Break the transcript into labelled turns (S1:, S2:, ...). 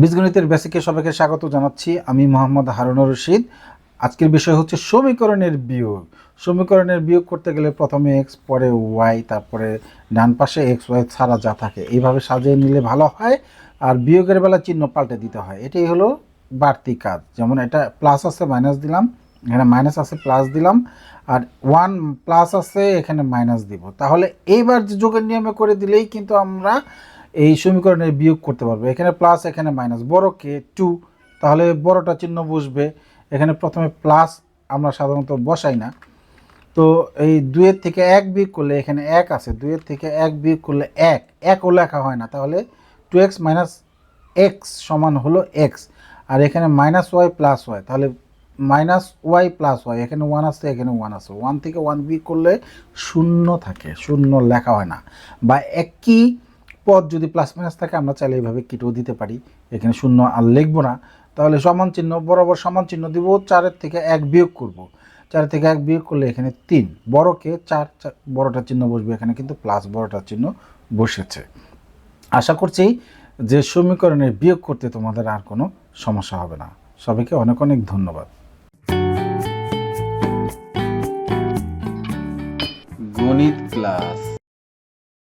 S1: বীজগণিতের বেসিকে সবাইকে স্বাগত জানাচ্ছি। আমি মোহাম্মদ হারুনুর রশিদ। আজকের বিষয় হচ্ছে সমীকরণের বিয়োগ। সমীকরণের বিয়োগ করতে গেলে প্রথমে এক্স পরে ওয়াই তারপরে ডান পাশে এক্স ওয়াই ছাড়া যা থাকে। এইভাবে সাজিয়ে নিলে ভালো হয়। আর বিয়োগের বেলা চিহ্ন পাল্টে দিতে হয়। এটাই হলো বাড়তি কাজ। যেমন এটা প্লাস আছে মাইনাস দিলাম। এখানে মাইনাস আছে প্লাস দিলাম। আর ওয়ান প্লাস আছে, এখানে মাইনাস দিব। তাহলে এইবার যোগের নিয়মে করে দিলেই কিন্তু আমরা এই সমীকরণের বিয়োগ করতে পারব। এখানে প্লাস এখানে মাইনাস বড় কে? টু তাহলে বড়টা চিহ্ন বসবে। এখানে প্রথমে প্লাস আমরা সাধারণত বসাই না। তো এই দুইয়ের থেকে এক বিয়োগ করলে এখানে এক আছে। দুইয়ের থেকে এক বিয়োগ করলে এক। একও লেখা হয় না। তাহলে টু এক্স মাইনাস এক্স সমান হলো এক্স আর এখানে মাইনাস ওয়াই প্লাস ওয়াই তাহলে মাইনাস ওয়াই প্লাস ওয়াই এখানে ওয়ান আছে, এখানে ওয়ান আছে। ওয়ান থেকে ওয়ান বিয়োগ করলে শূন্য থাকে। শূন্য লেখা হয় না। বা একই পদ যদি প্লাস মাইনাস থাকে, আমরা চাইলে এইভাবে কেটেও দিতে পারি। এখানে শূন্য আর লিখব না। তাহলে সমান চিহ্ন, বরাবর সমান চিহ্ন দিব চারের থেকে এক বিয়োগ করব। চার থেকে এক বিয়োগ করলে এখানে তিন। বড়কে চার বড়টার চিহ্ন বসবে এখানে, কিন্তু প্লাস বড়টার চিহ্ন বসেছে। আশা করছি যে সমীকরণের বিয়োগ করতে তোমাদের আর কোনো সমস্যা হবে না। সবাইকে অনেক অনেক ধন্যবাদ।
S2: গণিত ক্লাস